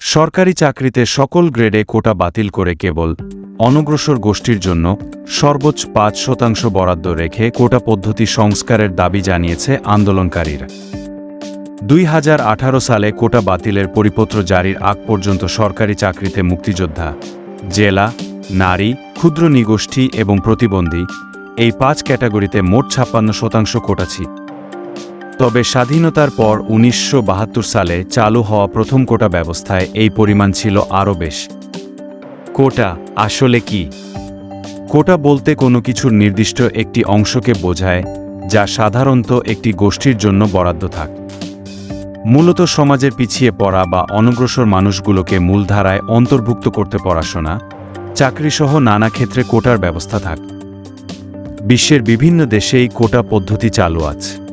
সরকারি চাকরিতে সকল গ্রেডে কোটা বাতিল করে কেবল অনগ্রসর গোষ্ঠীর জন্য সর্বোচ্চ পাঁচ শতাংশ বরাদ্দ রেখে কোটা পদ্ধতি সংস্কারের দাবি জানিয়েছে আন্দোলনকারীরা। দুই হাজার আঠারো সালে কোটা বাতিলের পরিপত্র জারির আগ পর্যন্ত সরকারি চাকরিতে মুক্তিযোদ্ধা, জেলা, নারী, ক্ষুদ্র নিগোষ্ঠী এবং প্রতিবন্ধী এই পাঁচ ক্যাটাগরিতে মোট ছাপ্পান্ন শতাংশ কোটা ছিল। তবে স্বাধীনতার পর উনিশশো বাহাত্তর সালে চালু হওয়া প্রথম কোটা ব্যবস্থায় এই পরিমাণ ছিল আরও বেশ। কোটা আসলে কি? কোটা বলতে কোনো কিছুর নির্দিষ্ট একটি অংশকে বোঝায়, যা সাধারণত একটি গোষ্ঠীর জন্য বরাদ্দ থাক। মূলত সমাজের পিছিয়ে পড়া বা অনগ্রসর মানুষগুলোকে মূলধারায় অন্তর্ভুক্ত করতে পড়াশোনা, চাকরিসহ নানা ক্ষেত্রে কোটার ব্যবস্থা থাক। বিশ্বের বিভিন্ন দেশেই কোটা পদ্ধতি চালু আছে।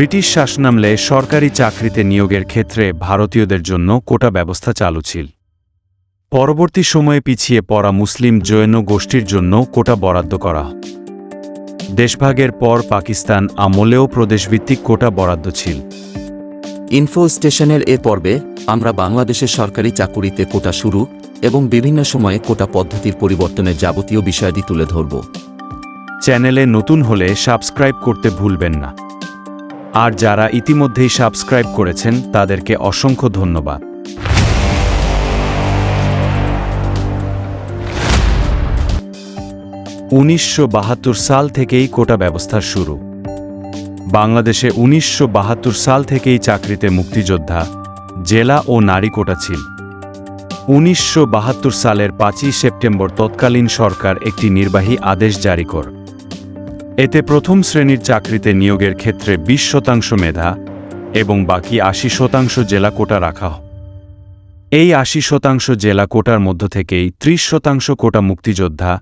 ব্রিটিশ শাসনামলে সরকারি চাকরিতে নিয়োগের ক্ষেত্রে ভারতীয়দের জন্য কোটা ব্যবস্থা চালু ছিল। পরবর্তী সময়ে পিছিয়ে পড়া মুসলিম জৈন গোষ্ঠীর জন্য কোটা বরাদ্দ করা। দেশভাগের পর পাকিস্তান আমলেও প্রদেশভিত্তিক কোটা বরাদ্দ ছিল। ইনফো স্টেশনের এ পর্বে আমরা বাংলাদেশের সরকারি চাকুরিতে কোটা শুরু এবং বিভিন্ন সময়ে কোটা পদ্ধতির পরিবর্তনের যাবতীয় বিষয়াদি তুলে ধরব। চ্যানেলে নতুন হলে সাবস্ক্রাইব করতে ভুলবেন না। আর যারা ইতিমধ্যেই সাবস্ক্রাইব করেছেন, তাদেরকে অসংখ্য ধন্যবাদ। উনিশশো বাহাত্তর সাল থেকেই কোটা ব্যবস্থা শুরু। বাংলাদেশে উনিশশো বাহাত্তর সাল থেকেই চাকরিতে মুক্তিযোদ্ধা, জেলা ও নারী কোটা ছিল। উনিশশো বাহাত্তর সালের পাঁচই সেপ্টেম্বর তৎকালীন সরকার একটি নির্বাহী আদেশ জারি কর এতে প্রথম শ্রেণির চাকরিতে নিয়োগের ক্ষেত্রে বিশ শতাংশ মেধা এবং বাকি আশি শতাংশ জেলা কোটা রাখা এই আশি শতাংশ জেলা কোটার মধ্য থেকেই ত্রিশ শতাংশ কোটা মুক্তিযোদ্ধা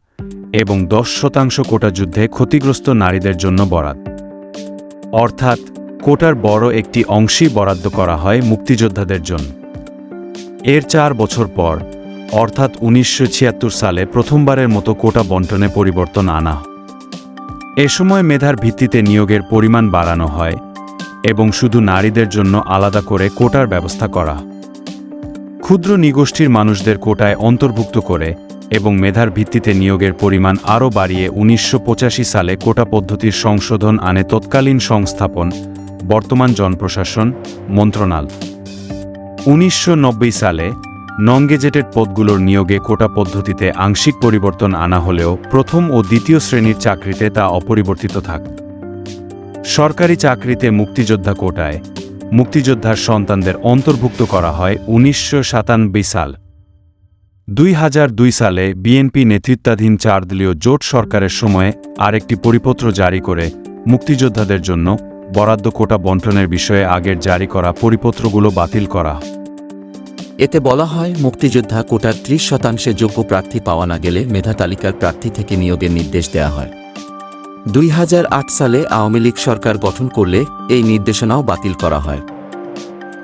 এবং দশ শতাংশ কোটা যুদ্ধে ক্ষতিগ্রস্ত নারীদের জন্য বরাদ অর্থাৎ, কোটার বড় একটি অংশই বরাদ্দ করা হয় মুক্তিযোদ্ধাদের জন্য। এর চার বছর পর, অর্থাৎ উনিশশো ছিয়াত্তর সালে প্রথমবারের মতো কোটা বন্টনে পরিবর্তন আনা। এ সময় মেধার ভিত্তিতে নিয়োগের পরিমাণ বাড়ানো হয় এবং শুধু নারীদের জন্য আলাদা করে কোটার ব্যবস্থা করা। ক্ষুদ্র নিগোষ্ঠীর মানুষদের কোটায় অন্তর্ভুক্ত করে এবং মেধার ভিত্তিতে নিয়োগের পরিমাণ আরও বাড়িয়ে উনিশশো পঁচাশি সালে কোটা পদ্ধতির সংশোধন আনে তৎকালীন সংস্থাপন, বর্তমান জনপ্রশাসন, মন্ত্রণালয়। উনিশশো সালে নন গেজেটেড পদগুলোর নিয়োগে কোটা পদ্ধতিতে আংশিক পরিবর্তন আনা হলেও প্রথম ও দ্বিতীয় শ্রেণির চাকরিতে তা অপরিবর্তিত থাক সরকারি চাকরিতে মুক্তিযোদ্ধা কোটায় মুক্তিযোদ্ধার সন্তানদের অন্তর্ভুক্ত করা হয় উনিশশো সাল দুই হাজার দুই সালে বিএনপি নেতৃত্বাধীন চারদলীয় জোট সরকারের সময়ে আরেকটি পরিপত্র জারি করে মুক্তিযোদ্ধাদের জন্য বরাদ্দ কোটা বন্টনের বিষয়ে আগের জারি করা পরিপত্রগুলো বাতিল করা। এতে বলা হয়, মুক্তিযোদ্ধা কোটার ত্রিশ শতাংশে যোগ্য প্রার্থী পাওয়া না গেলে মেধা তালিকার প্রার্থী থেকে নিয়োগের নির্দেশ দেওয়া হয়। দুই হাজার আট সালে আওয়ামী লীগ সরকার গঠন করলে এই নির্দেশনাও বাতিল করা হয়।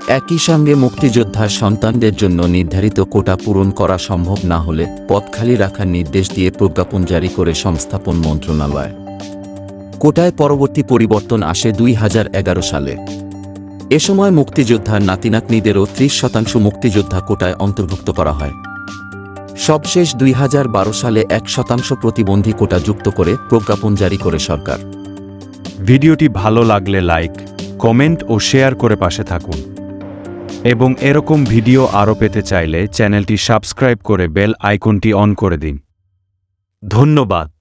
একই সঙ্গে মুক্তিযোদ্ধার সন্তানদের জন্য নির্ধারিত কোটা পূরণ করা সম্ভব না হলে পদ খালি রাখার নির্দেশ দিয়ে প্রজ্ঞাপন জারি করে সংস্থাপন মন্ত্রণালয়। কোটায় পরবর্তী পরিবর্তন আসে দুই হাজার এগারো সালে। এ সময় মুক্তিযোদ্ধার নাতিনাতনিদেরও ত্রিশ শতাংশ মুক্তিযোদ্ধা কোটায় অন্তর্ভুক্ত করা হয়। সবশেষ দুই হাজার বারো সালে এক শতাংশ প্রতিবন্ধী কোটা যুক্ত করে প্রজ্ঞাপন জারি করে সরকার। ভিডিওটি ভালো লাগলে লাইক, কমেন্ট ও শেয়ার করে পাশে থাকুন। এবং এরকম ভিডিও আরও পেতে চাইলে চ্যানেলটি সাবস্ক্রাইব করে বেল আইকনটি অন করে দিন। ধন্যবাদ।